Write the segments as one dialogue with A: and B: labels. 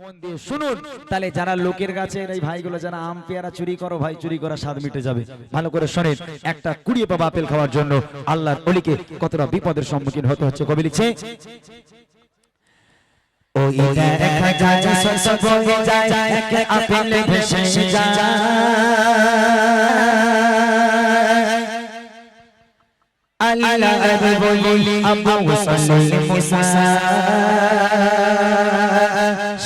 A: মন দিয়ে শুনুন। তাহলে যারা লোকের কাছে এই ভাইগুলো যারা আম পেয়ারা চুরি করো ভাই চুরি করা স্বাদ মিটে যাবে। ভালো করে শোনেন একটা কুড়িয়ে পাবা আপেল খাওয়ার জন্য আল্লাহর অলিকে কতটা বিপদের সম্মুখীন হতে হচ্ছে কবি লিখছে।
B: ওই দেখা যায় সব হয়ে যায় এক আপেল ভেসে যায়। আল্লাহ বলি আবু সাল্লাল্লাহু মুসা।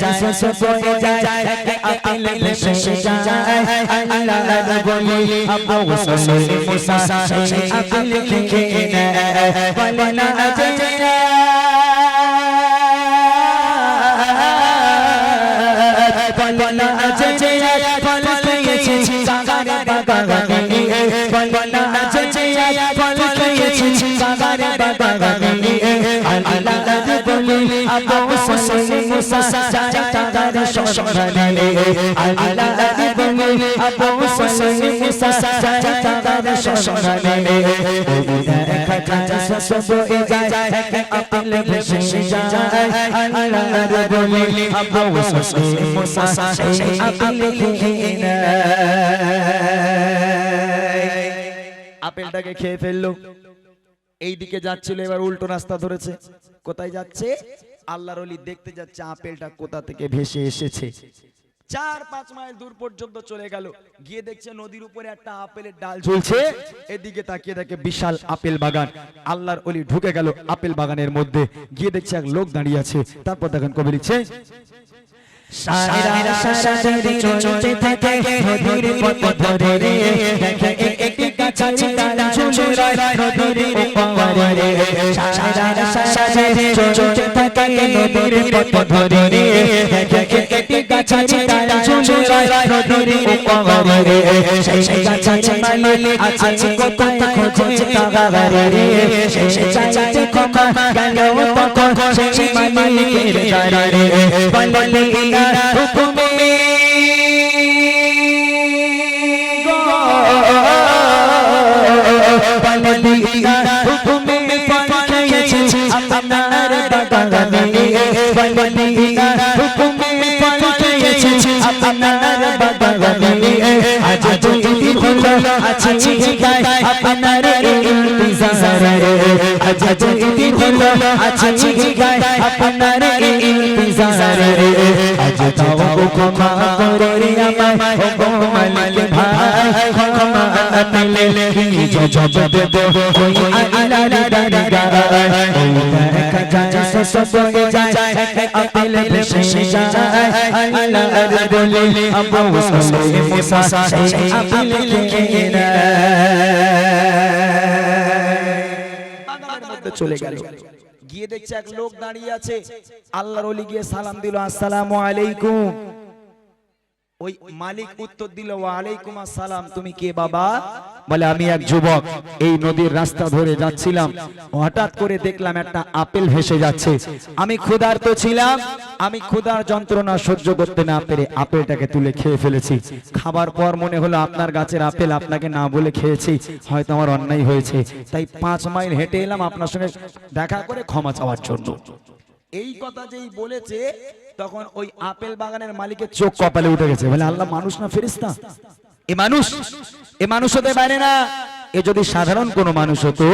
B: যায় সব হয়ে যায় আপেল ভেসে যায় আল্লাহ বলি আবু সাল্লাল্লাহু মুসা সেই আপেল খেয়ে ওই দেখা যায় হয়ে যায় যায় বলি বলে না বলনা আছে যে ফল পেয়েছি সাগারে বাগানে বলনা আছে যে ফল পেয়েছি সাগারে বাগানে
A: আপেলটাকে খেয়ে ফেলল। এই দিকে যাচ্ছিল এবার উল্টো রাস্তা ধরেছে। কোথায় যাচ্ছে? আল্লাহর অলি দেখতে যাচ্ছে আপেলটা কোথা থেকে ভেসে এসেছে চার পাঁচ মাইল দূর পর্যন্ত চলে গেল গিয়ে দেখছে নদীর উপরে একটা আপেলের ডাল ঝুলছে এদিকে তাকিয়ে দেখে বিশাল আপেল বাগান আল্লাহর অলি ঢুকে গেল আপেল বাগানের মধ্যে গিয়ে দেখছে এক লোক দাঁড়িয়ে আছে তারপর দেখেন কবি লিখছে
B: সারা সারি চলতে থাকে নদীর পথ ধরে দেখে একটি তারা ঝুলে নদীর উপরে সারা সারি চলতে থাকে নদীর পথ ধরে একটি গাছে তারা ঝুলে নদীর উপরে সেই গাছে মালিক আছে কোথায় খোঁজে তাগারে সেই চাইতে ক্ষমা গেল তখন সেই মালিকের দ্বারে বলে হুকুমে বাগানে বলদিয়া হুকুমে পাঠিয়েছি আপনার বাগানে আজ যদি হলো আছে গায় আপনার ইন্তজারে আজ যদি হলো আছে গায় আপনার ইন্তজারে আজ তাও ক্ষমা করে আমায় ও মালিক ভাই ক্ষমা পেলে কি জব দেব ওই আল্লাহ দাদা ওই দেখা যায় সব যায় আপেল ভেসে যায় আল্লাহ বলে আবু সালে মুসা সেই আপেল খেয়ে নেয়
A: চলে গেল। গিয়ে দেখছে এক লোক দাঁড়িয়ে আছে। আল্লাহর ওলি গিয়ে সালাম দিল আসসালামু আলাইকুম। ওই মালিক উত্তর দিল ওয়ালাইকুম আসসালাম তুমি কে বাবা? বলে আমি এক যুবক। এই নদীর রাস্তা ধরে যাচ্ছিলাম। হঠাৎ করে দেখলাম একটা আপেল ভেসে যাচ্ছে। আমি ক্ষুধার্ত ছিলাম। আমি ক্ষুধার যন্ত্রণা সহ্য করতে না পেরে আপেলটাকে তুলে খেয়ে ফেলেছি। খাবার পর মনে হলো আপনার গাছের আপেল আপনাকে না বলে খেয়েছি। হয়তো আমার অন্যায় হয়েছে। তাই পাঁচ মাইল হেঁটে এলাম আপনার সঙ্গে দেখা করে ক্ষমা চাওয়ার জন্য। এই কথা যেই বলেছে তখন ওই আপেল বাগানের মালিকের চোখ কপালে উঠে গেছে। বলে আল্লাহ মানুষ না ফেরিস্তা এ মানুষ এ মানুষ হতে পারে না। এ যদি সাধারণ কোন মানুষ হতো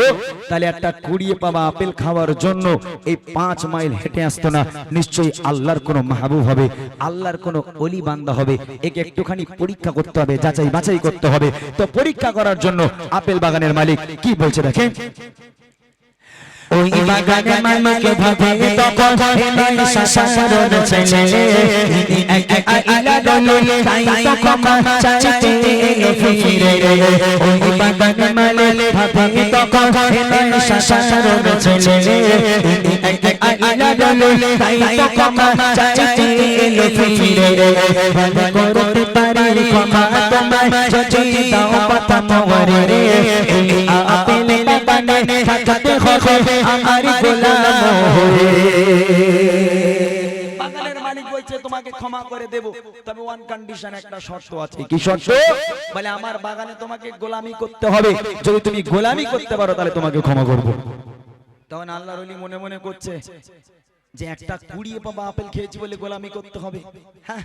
A: তাহলে একটা কুড়িয়ে পাওয়া আপেল খাওয়ার জন্য এই পাঁচ মাইল হেঁটে আসতো না। নিশ্চয়ই আল্লাহর কোনো মাহবুব হবে আল্লাহর কোনো অলি বান্দা হবে। একে একটুখানি পরীক্ষা করতে হবে যাচাই বাছাই করতে হবে। তো পরীক্ষা করার জন্য আপেল বাগানের মালিক কি বলছে দেখেন?
B: ওই বাগানে মালিকে ভাবে তখন এলো সাসারণ ছেলে। এক এক আইলা দলে তাই তো চাইতে এলো ফিরে। ওই বাগানে মালিকে ভাবে তখন এলো সাসারণ ছেলে। এক এক আইলা দলে তাই তো চাইতে এলো ফিরে। করতে পারি ক্ষমা তোমায়, যদি দাও পাতা মরে হবে হবে আমার গোলাম
A: বাগানের মালিক বলছে তোমাকে ক্ষমা করে দেব। তবে ওয়ান কন্ডিশন একটা শর্ত আছে। কি শর্ত? বলে আমার বাগানে তোমাকে গোলামি করতে হবে। যদি তুমি গোলামি করতে পারো তাহলে তোমাকে ক্ষমা করব। তখন আল্লাহর ওলি মনে মনে করছে যে একটা কুড়িয়ে পাবা আপেল খেয়েছি বলে গোলামি করতে হবে। হ্যাঁ,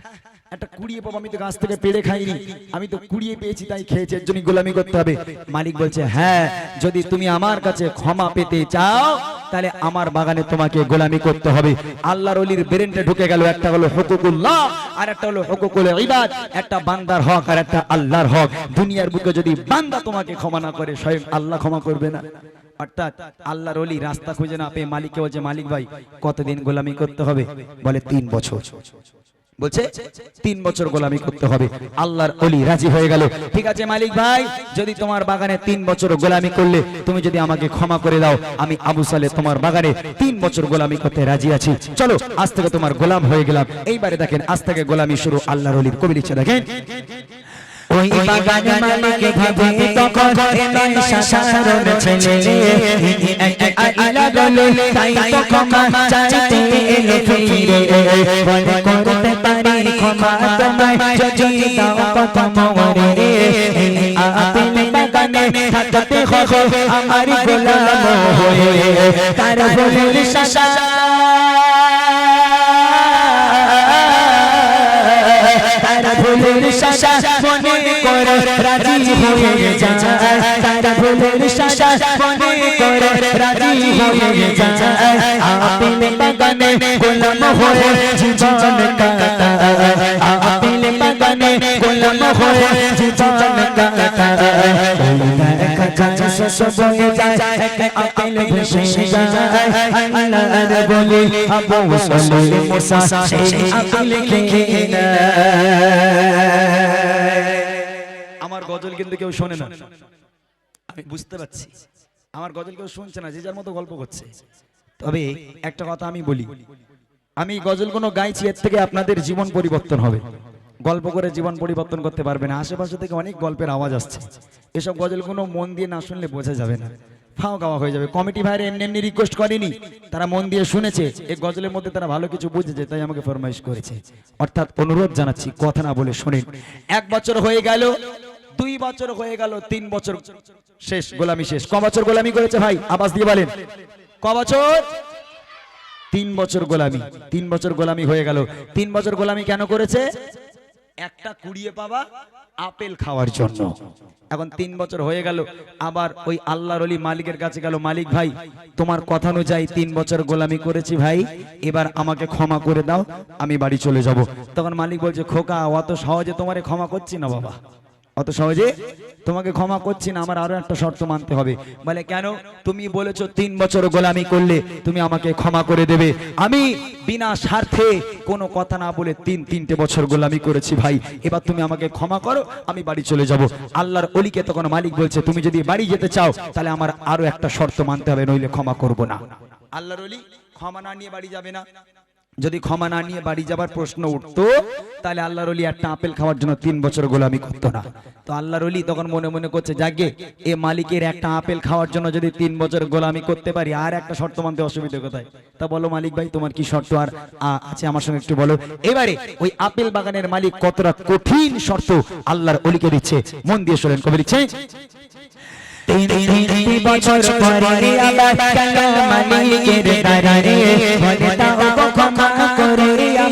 A: একটা কুড়িয়ে পাবা আমি তো গাছ থেকে পেড়ে খাইনি। আমি তো কুড়িয়ে পেয়েছি তাই খেয়েছি এর জন্য গোলামি করতে হবে। মালিক বলছে হ্যাঁ যদি তুমি আমার কাছে ক্ষমা পেতে চাও তাহলে আমার বাগানে তোমাকে গোলামি করতে হবে। আল্লাহর অলির ব্রেনটা ঢুকে গেল একটা হলো হুকুকুল্লাহ আর একটা হলো হুকুকুল ইবাদ। একটা বান্দার হক আর একটা আল্লাহর হক। দুনিয়ার বুকে যদি বান্দা তোমাকে ক্ষমা না করে স্বয়ং আল্লাহ ক্ষমা করবে না। অর্থাৎ আল্লাহর অলি রাস্তা খুঁজে না পেয়ে মালিককে বলছে মালিক ভাই, কতদিন গোলামি করতে হবে? বলে তিন বছর। বলছে, তিন বছর গোলামি করতে হবে। আল্লাহর অলি রাজি হয়ে গেল। ঠিক আছে মালিক ভাই, যদি তোমার বাগানে তিন বছর গোলামি করলে, তুমি যদি আমাকে ক্ষমা করে দাও, আমি আবু সালে তোমার বাগানে তিন বছর গোলামি করতে রাজি আছি। চলো, আজ থেকে তোমার গোলাম হয়ে গেলাম। এইবারে দেখেন, আজ থেকে গোলামি শুরু আল্লাহর অলির কবি লিখছে। দেখেন
B: ওই বাগান মালিক ভাবে তখন নয় সাধারণ ছেলে। আইলা বলে তাই তো ক্ষমা চাইতে এলো ফিরে। বলে করতে পারি ক্ষমা তোমায় যদি দাও কত মরে। আপেল বাগানে থাকতে হবে। আমার গোলাম হয়ে। তার বলে শাসা তারা শাসা মনে করে রাজি হয়ে যায়। তারা ভুলের শাসা মনে করে রাজি হয়ে যায়। আপেল বাগানে গোলাম হয়ে জীবন কাটায়। আপেল বাগানে গোলাম হয়ে জীবন কাটায়। দেখা যায় আপেল ভেসে যায়। আল্লাহর বলে আবু সালে মুসা সেই আপেল খেয়ে
A: আমার গজল কিন্তু কেউ শোনে না। আমি বুঝতে পারছি। আমার গজল কেউ শুনছে না যে যার মতো গল্প করছে। তবে একটা কথা আমি বলি আমি গজল কোনো গাইছি এর থেকে আপনাদের জীবন পরিবর্তন হবে। গল্প করে জীবন পরিবর্তন করতে পারবে না। আশেপাশে থেকে অনেক গল্পের আওয়াজ আসছে। এসব গজলগুলো মন দিয়ে না শুনলে বোঝা যাবে না। ফাও গাওয়া হয়ে যাবে। কমিটি ভাইরা এমনি এমনি রিকোয়েস্ট করেনি। তারা মন দিয়ে শুনেছে। এই গজলের মধ্যে তারা ভালো কিছু বুঝেছে তাই আমাকে ফরমাইশ করেছে। অর্থাৎ অনুরোধ জানাচ্ছি কথা না বলে শোনেন। এক বছর হয়ে গেল। দুই বছর হয়ে গেল, তিন বছর। শেষ, গোলামি শেষ। ক বছর গোলামি করেছে ভাই? আবাস দিয়ে বলেন। ক বছর? তিন বছর গোলামি। তিন বছর গোলামি হয়ে গেল। তিন বছর গোলামি কেন করেছে? একটা কুড়িয়ে পাবা আপেল খাওয়ার জন্য। এখন তিন বছর হয়ে গেল। আবার ওই আল্লাহর অলি মালিকের কাছে গেল, মালিক ভাই, তোমার কথা অনুযায়ী তিন বছর গোলামি করেছি ভাই। এবার আমাকে ক্ষমা করে দাও, আমি বাড়ি চলে যাব। তখন মালিক বলছে, খোকা, অত সহজে তোমারে ক্ষমা করছি না বাবা। অত সহজে? তোমাকে ক্ষমা করছি না, আমার আরও একটা শর্ত মানতে হবে। বলে, কেন? তুমি বলেছ তিন বছর গোলামি করলে তুমি আমাকে ক্ষমা করে দেবে। আমি বিনা স্বার্থে কোনো কথা না বলে তিন, তিনটে বছর গোলামি করেছি ভাই। এবার তুমি আমাকে ক্ষমা করো, আমি বাড়ি চলে যাব। আল্লাহর অলিকে তখন মালিক বলছে, তুমি যদি বাড়ি যেতে চাও, তাহলে আমার আরও একটা শর্ত মানতে হবে, নইলে ক্ষমা করব না। আল্লাহর অলি ক্ষমা না নিয়ে বাড়ি যাবে না। যদি ক্ষমা না নিয়ে বাড়ি যাবার প্রশ্ন উঠতো, তাহলে আল্লাহর অলি একটা আপেল খাওয়ার জন্য তিন বছর গোলামি করতো না। তো আল্লাহর অলি তখন মনে মনে করছে যাকে এ মালিকের একটা আপেল খাওয়ার জন্য যদি তিন বছর গোলামি করতে পারি, আর একটা শর্ত মানতে অসুবিধা কোথায়? তা বলো মালিক ভাই, তোমার কি শর্ত? আর আছে আমার সঙ্গে একটু বলো। এবারে ওই আপেল বাগানের মালিক কতটা কঠিন শর্ত আল্লাহর অলিকে দিচ্ছে? মন দিয়ে শোনেন, কবে দিচ্ছে
B: বছর পরে আবার মালিকের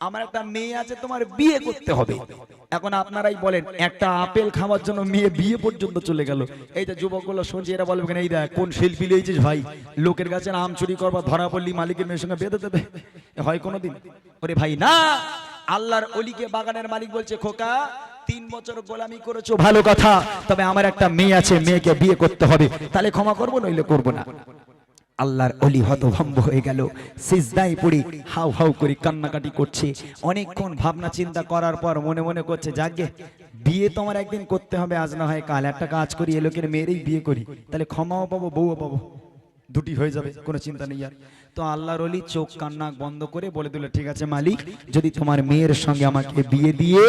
B: আমার
A: একটা মেয়ে আছে, তোমার বিয়ে করতে হবে। এখন আপনারাই বলেন, একটা আপেল খাওয়ার জন্য মেয়ে বিয়ে পর্যন্ত চলে গেল। এই যে যুবকগুলো শুনছি, এরা বলবে এই দেখ, কোন শিল্পী লিয়েছিস ভাই? লোকের কাছে আম চুরি করবা, ধরা পড়লি, মালিকের মেয়ের সঙ্গে বেঁধে দেবে। হয় কোনোদিন? ওরে ভাই, না! আল্লাহর অলিকে বাগানের মালিক বলছে, খোকা, তিন বছর গোলামি করেছ, ভালো কথা, তবে আমার একটা মেয়ে আছে, মেয়েকে বিয়ে করতে হবে। তাহলে ক্ষমা করব, নইলে করব না। আল্লাহর অলি হতভম্ব হয়ে গেল। সিজদায় পড়ে হাউ হাউ করে কান্নাকাটি করছে। অনেকক্ষণ ভাবনা চিন্তা করার পর মনে মনে করছে যাকে বিয়ে তো আমার একদিন করতে হবে, আজ না হয় কাল। একটা কাজ করি, এ লোকের মেয়েরই বিয়ে করি। তাহলে ক্ষমাও পাবো, বউও পাবো। দুটি হয়ে যাবে, কোনো চিন্তা নেই আর। তো আল্লাহর অলি চোখ কান্না বন্ধ করে বলে দিল, ঠিক আছে মালিক, যদি তোমার মেয়ের সঙ্গে আমাকে বিয়ে দিয়ে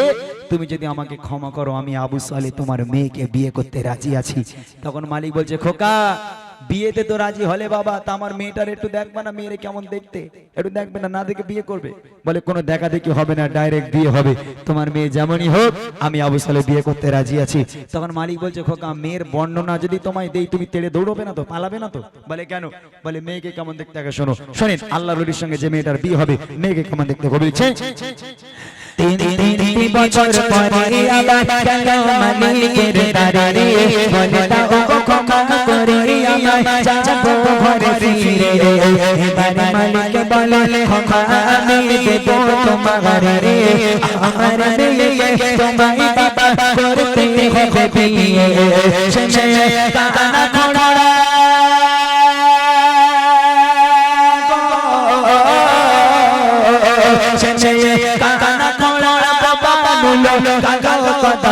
A: তুমি যদি আমাকে ক্ষমা করো, আমি আবু সালে তোমার মেয়েকে বিয়ে করতে রাজি আছি। তখন মালিক বলছে, খোকা বিয়েতে তো রাজি হলে বাবা তা আমার মেয়েটার একটু দেখবে না মেয়েরে কেমন দেখতে একটু দেখবে না না দেখে বিয়ে করবে বলে কোনো দেখা দেখি হবে না ডাইরেক্ট বিয়ে হবে তোমার মেয়ে যেমনই হোক আমি আবু সালে বিয়ে করতে রাজি আছি তখন মালিক বলছে খোকা মেয়ের বর্ণনা যদি তোমায় দেই তুমি তেড়ে দৌড়বে না তো পালাবে না তো বলে কেন বলে মেয়েকে কেমন দেখতে আগে শোনো শোনেন আল্লাহ রলির সঙ্গে যে মেয়েটার বিয়ে হবে মেয়েকে কেমন দেখতে বলছে
B: তিন তিনটি বছর পরে আবার গেল মালিকের দারে বলে যাব ঘরে ফিরে এবার মালিক বলে ক্ষমা আমি দেব তোমার রে আমার মেয়ে তোমায় বাবা করতে হবে বিয়ে শেষে কানা খোড়া কানা খোড়া বাবা নুলো কাকা কথা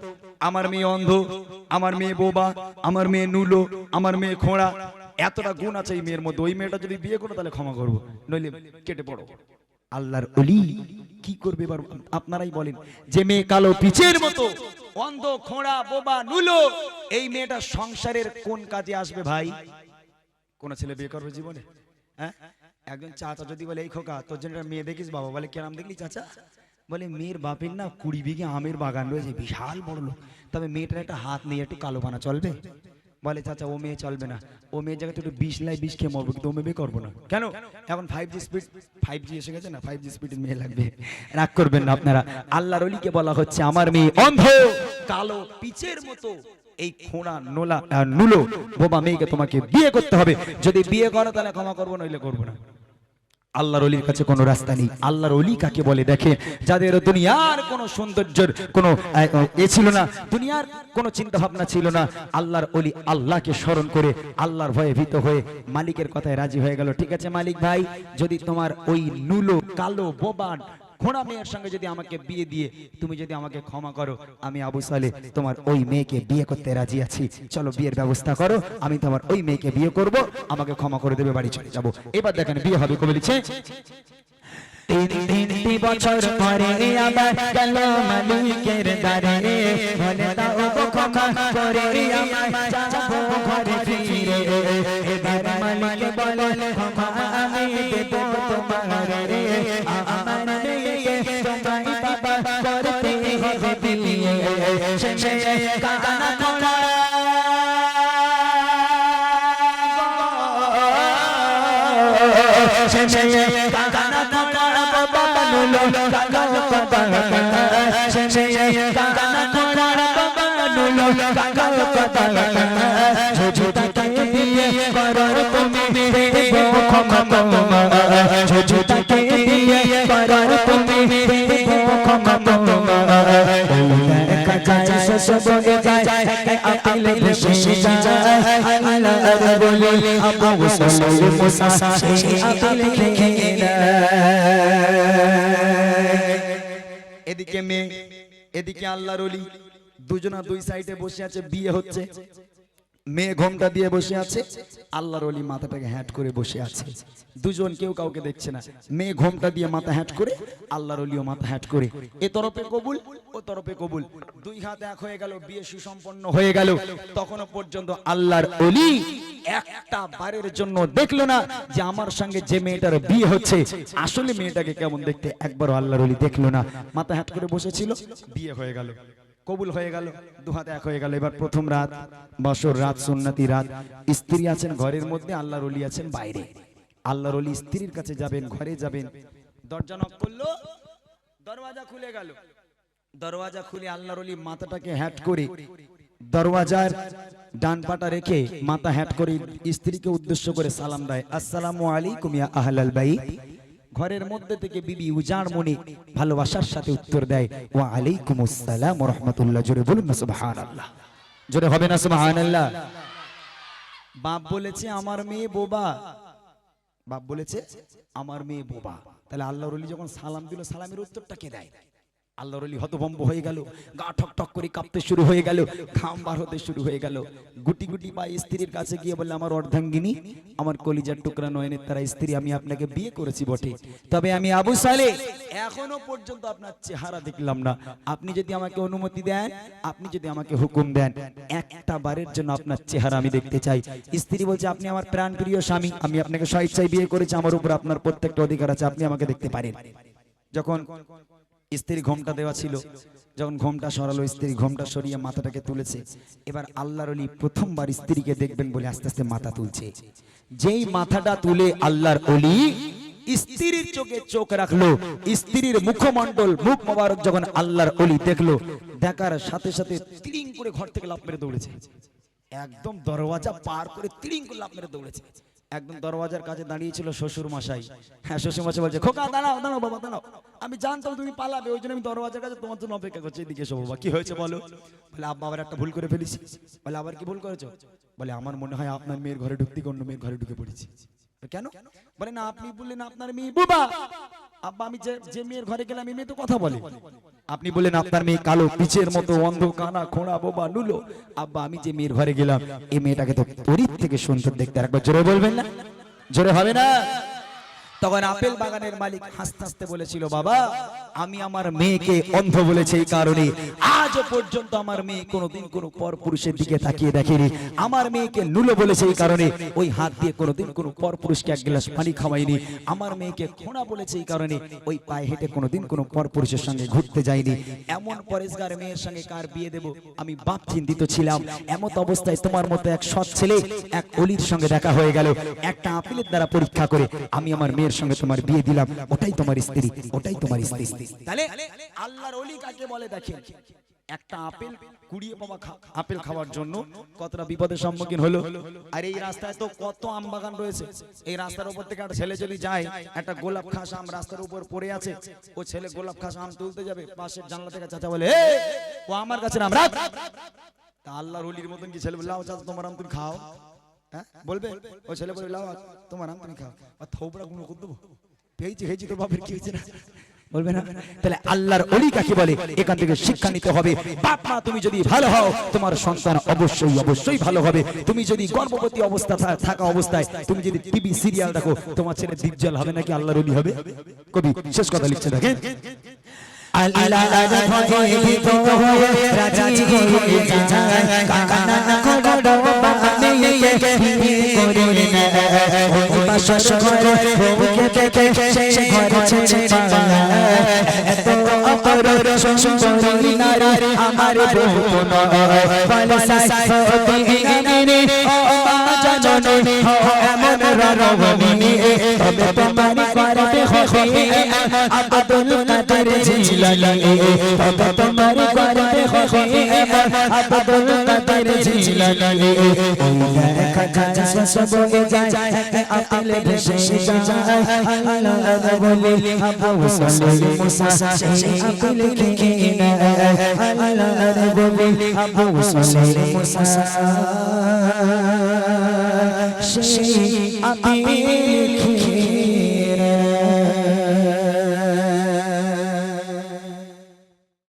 A: আমার মেয়ে অন্ধ, আমার মেয়ে বোবা, আমার মেয়ে নুলো, আমার মেয়ে খোঁড়া, এতটা গুণ আছে এই মেয়ের মধ্যে। ওই মেয়েটা যদি বিয়ে করো, তাহলে ক্ষমা করব। নইলে কেটে পড়ো। আল্লাহর অলি কি করবে এবার আপনারাই বলেন। যে মেয়ে কালো পিচের মতো, অন্ধ, খোঁড়া, বোবা, নুলো, এই মেয়েটা সংসারের কোন কাজে আসবে ভাই? কোন ছেলে বিয়ে করবে জীবনে? হ্যাঁ? একজন চাচা যদি বলে, এই খোকা, তোর জন্য মেয়ে দেখিস বাবা। বলে কেরাম দেখলি চাচা? বলে, মেয়ের বাপের না কুড়ি বিঘে আমের বাগান রয়েছে, বিশাল বড় লোক। তবে মেয়েটার একটা হাত নিয়ে একটু কালো বানা চলবে? বলে, চাচা, ও মেয়ে চলবে না। ও মেয়ের জায়গায় একটু বিষ লাই বিষ খেয়ে মরবো, কিন্তু ও মেয়ে করব না। কেন? এখন five G speed five G এসে গেছে না? ফাইভ জি স্পিডের মেয়ে লাগবে। রাগ করবেন না আপনারা। আল্লাহর অলিকে বলা হচ্ছে, আমার মেয়ে অন্ধ, কালো, পিচের মতো। এই খোঁড়া নোলা নুলো বোবা মেয়েকে তোমাকে বিয়ে করতে হবে। যদি বিয়ে করো তাহলে ক্ষমা করব, নইলে করব না। আল্লাহর অলির কাছে কোনো রাস্তা নেই। আল্লাহর অলি কাকে বলে? দেখে যাদের দুনিয়ার কোনো সৌন্দর্যের কোনো, এ ছিল না, দুনিয়ার কোনো চিন্তা ভাবনা ছিল না, আল্লাহর অলি আল্লাহকে স্মরণ করে আল্লাহর ভয়ে ভীত হয়ে মালিকের কথায় রাজি হয়ে গেল। ঠিক আছে মালিক ভাই, যদি তোমার ওই নুলো, কালো, বোবান ঘোড়া মেয়ের সঙ্গে যদি আমাকে বিয়ে দিয়ে তুমি যদি আমাকে ক্ষমা করো, আমি আবু সালে তোমার ওই মেয়েকে বিয়ে করতে রাজি আছি। চলো বিয়ের ব্যবস্থা করো, আমি তোমার ওই মেয়েকে বিয়ে করব, আমাকে ক্ষমা করে দেবে, বাড়ি চলে যাব। এবার দেখেন বিয়ে হবে কবে লিখছে?
B: তিন তিনটি বছর পরে আবার গেল মালিকের দারে বলে দাও ক্ষমা করে আমায়, যাব ঘরে ফিরে। এবার মালিক বলে, ক্ষমা সব যায় আপেল ভেসে যায় আল্লাহ
A: এদিকে মেয়ে এদিকে আল্লাহর দুজনা দুই সাইডে বসে আছে বিয়ে হচ্ছে। মেয়ে ঘোমটা দিয়ে বসে আছে, আল্লাহর অলি মাথাটাকে হ্যাট করে বসে আছে। দুজন কেউ কাউকে দেখছে না। মেয়ে ঘোমটা দিয়ে মাথা হ্যাট করে, আল্লাহর অলিও মাথা হ্যাট করে। এ তরফে কবুল, ও তরফে কবুল। দুই হাত এক হয়ে গেল, বিয়ে সুসম্পন্ন হয়ে গেল। তখনও পর্যন্ত আল্লাহর অলি একটা বারের জন্য দেখল না যে আমার সঙ্গে যে মেয়েটার বিয়ে হচ্ছে। আসলে মেয়েটাকে কেমন দেখতে একবারও আল্লাহর অলি দেখল না। মাথা হ্যাট করে বসেছিল, বিয়ে হয়ে গেল। কবুল হয়ে গেল দু হাতে এক হয়ে গেল। এবার প্রথম রাত, বছর, রাত, সুন্নতি, রাত। স্ত্রী আছেন ঘরের মধ্যে, আল্লাহর অলি আছেন বাইরে। আল্লাহর অলি স্ত্রীর কাছে যাবেন, ঘরে যাবেন। দরজা নক করল, দরওয়াজা খুলে গেল। দরওয়াজা খুলে আল্লাহর অলি মাথাটাকে হ্যাট করে দরওয়াজার ডান পাটা রেখে মাথা হ্যাট করে স্ত্রীকে উদ্দেশ্য করে সালাম দেয়, আসসালামু আলাইকুম ইয়া আহলাল বাইত। ঘরের মধ্যে থেকে বিবি উজাড় মনে ভালোবাসার সাথে উত্তর দেয়, ওয়া আলাইকুম আসসালাম রাহমাতুল্লাহ জোরে বলুন না, সুবহানাল্লাহ। জোরে হবে না, সুবহানাল্লাহ। বাপ বলেছে, আমার মেয়ে বোবা। বাপ বলেছে, আমার মেয়ে বোবা। তাহলে আল্লাহর ওলি যখন সালাম দিল, সালামের উত্তরটা কে দেয়? আল্লাহর অলি হতভম্ব হয়ে গেল, গা ঠক ঠক করে কাঁপতে শুরু হয়ে গেল, ঘাম বার হতে শুরু হয়ে গেল। গুটি গুটি বা স্ত্রীর কাছে গিয়ে বললে, আমার অর্ধাঙ্গিনী, আমার কলিজার টুকরা নয়নের তারা স্ত্রী, আমি আপনাকে বিয়ে করেছি বটে। তবে আমি আবু সালে এখনও পর্যন্ত আপনার চেহারা দেখলাম না। আপনি যদি আমাকে অনুমতি দেন, আপনি যদি আমাকে হুকুম দেন, একটা বারের জন্য আপনার চেহারা আমি দেখতে চাই। স্ত্রী বলছে, আপনি আমার প্রাণ প্রিয় স্বামী, আমি আপনাকে স্বেচ্ছায় বিয়ে করেছি, আমার উপর আপনার প্রত্যেকটা অধিকার আছে, আপনি আমাকে দেখতে পারেন। যখন স্ত্রী ঘোমটা দেওয়া ছিল। যখন ঘোমটা সরালো স্ত্রী ঘোমটা সরিয়ে মাথাটাকে তুলেছে। এবার আল্লাহর অলি প্রথমবার স্ত্রীকে দেখবেন বলে আস্তে আস্তে মাথা তুলছে। যেই মাথাটা তুলে আল্লাহর অলি স্ত্রীর চোখে চোখ রাখল, স্ত্রীর মুখমণ্ডল মুখ মোবারক যখন আল্লাহর অলি দেখল, দেখার সাথে সাথে তিরিং করে ঘর থেকে লাভ মেরে দৌড়েছে। একদম দরওয়াজা পার করে তিরিং করে লাভ মেরে দৌড়েছে। একদম দরওয়াজার কাছে দাঁড়িয়েছিল শ্বশুর মশাই হ্যাঁ শ্বশুর মশাই বলছে, খোকা, দাঁড়াও দাঁড়াও বাবা, দাঁড়াও। আমি জানতাম তুমি পালাবে, ওই জন্য আমি দরওয়াজার কাছে তোমার জন্য অপেক্ষা করছি। এদিকে এসো বাবা, কি হয়েছে বলো? বলে, আব্বা, আবার একটা ভুল করে ফেলেছি। বলে, আবার কি ভুল করেছ? বলে, আমার মনে হয় আপনার মেয়ের ঘরে ঢুকতে অন্য মেয়ের ঘরে ঢুকে পড়েছি। কেন? বলে, না, আপনি বললেন আপনার মেয়ে বুবা। আব্বা আমি যে যে মেয়ের ঘরে গেলাম এই মেয়ে তো কথা বলে। আপনি বলেন আপনার মেয়ে কালো পিচের মতো অন্ধ কানা খোঁড়া বোবা নুলো। আব্বা আমি যে মেয়ের ঘরে গেলাম এই মেয়েটাকে তো পরীর থেকে সুন্দর দেখতে আর একবার জোরে বলবেন না? জোরে হবে না? তখন আপেল বাগানের মালিক হাসতে হাসতে বলেছিল, বাবা, আমি আমার মেয়েকে অন্ধ বলেছে এই কারণে। আজ পর্যন্ত আমার মেয়ে কোনোদিন কোনো পর পুরুষের দিকে তাকিয়ে দেখেনি। আমার মেয়েকে নুলো বলেছে এই কারণে। ওই হাত দিয়ে কোনোদিন কোনো পর পুরুষকে এক গ্লাস পানি খাওয়াইনি আমার মেয়েকে খোঁড়া বলেছে এই কারণে। ওই পায়ে হেঁটে কোনোদিন কোনো পর পুরুষের সঙ্গে ঘুরতে যায়নি। এমন পরেশগার মেয়ের সঙ্গে কার বিয়ে দেব? আমি বাপ চিন্তিত ছিলাম। এমত অবস্থায় তোমার মতো এক সৎ ছেলে, এক অলির সঙ্গে দেখা হয়ে গেল। একটা আপিলের দ্বারা পরীক্ষা করে আমি আমার মেয়ের সঙ্গে তোমার বিয়ে দিলাম, ওটাই তোমার স্ত্রী, ওটাই তোমার স্ত্রী। তাহলে আল্লাহর অলি কাকে বলে দেখেন? একটা আপেল কুড়িয়ে পাওয়া আপেল খাওয়ার জন্য কতটা বিপদের সম্মুখীন হলো? আর এই রাস্তায় তো কত আম বাগান রয়েছে। এই রাস্তার উপর থেকে একটা ছেলে যদি যায়, একটা গোলাপ খাস আম রাস্তার উপর পড়ে আছে, ও ছেলে গোলাপ খাস আম তুলতে যাবে, পাশের জানলা থেকে চাচা বলে ও আমার কাছে আম রাখ তা আল্লাহর অলির মতন কি ছেলে বলে লাও চাচা, তোমার আম তুমি খাও। হ্যাঁ? বলবে? ও ছেলে বলে লাও তোমার আম তুমি খাও। আর থোবড়া গুলো করে দেবো। পেয়েছি খেয়েছি তোর বাপের কি হয়েছে না? বলবে না। তাহলে আল্লাহর অলি কাকে বলে? এখান থেকে শিক্ষা নিতে হবে। বাপ মা তুমি যদি ভালো হও তোমার সন্তান অবশ্যই অবশ্যই ভালো হবে। তুমি যদি গর্ভবতী অবস্থা থাকা অবস্থায় তুমি যদি টিভি সিরিয়াল দেখো তোমার ছেলে দিজ্জল হবে নাকি আল্লাহর অলি হবে? কবি শেষ কথা লিখছে দেখেন।
B: ভীত হয়ে রাজি হয়ে যায় বাবা মেয়েকে না বাসর ঘরে বউকে দেখে সে ঘরে ছেড়ে পালা এত অপর সুন্দরী নারী আমার বউ নয় বলে সাসতি ইনানি ও জননী এমন রণবনী তবে তোমার করবে হবে আব্দুল কাদের জিলানি তবে তোমার করবে হবে আব্দুল কাদের জিলানি ওই দেখা যায় সব হয়ে যায় আপেল ভেসে যায় আল্লাহ বলে আবু সালে মুসা সেই আপেল খেয়ে না আল্লাহ বলে আবু সালে মুসা সেই আপেল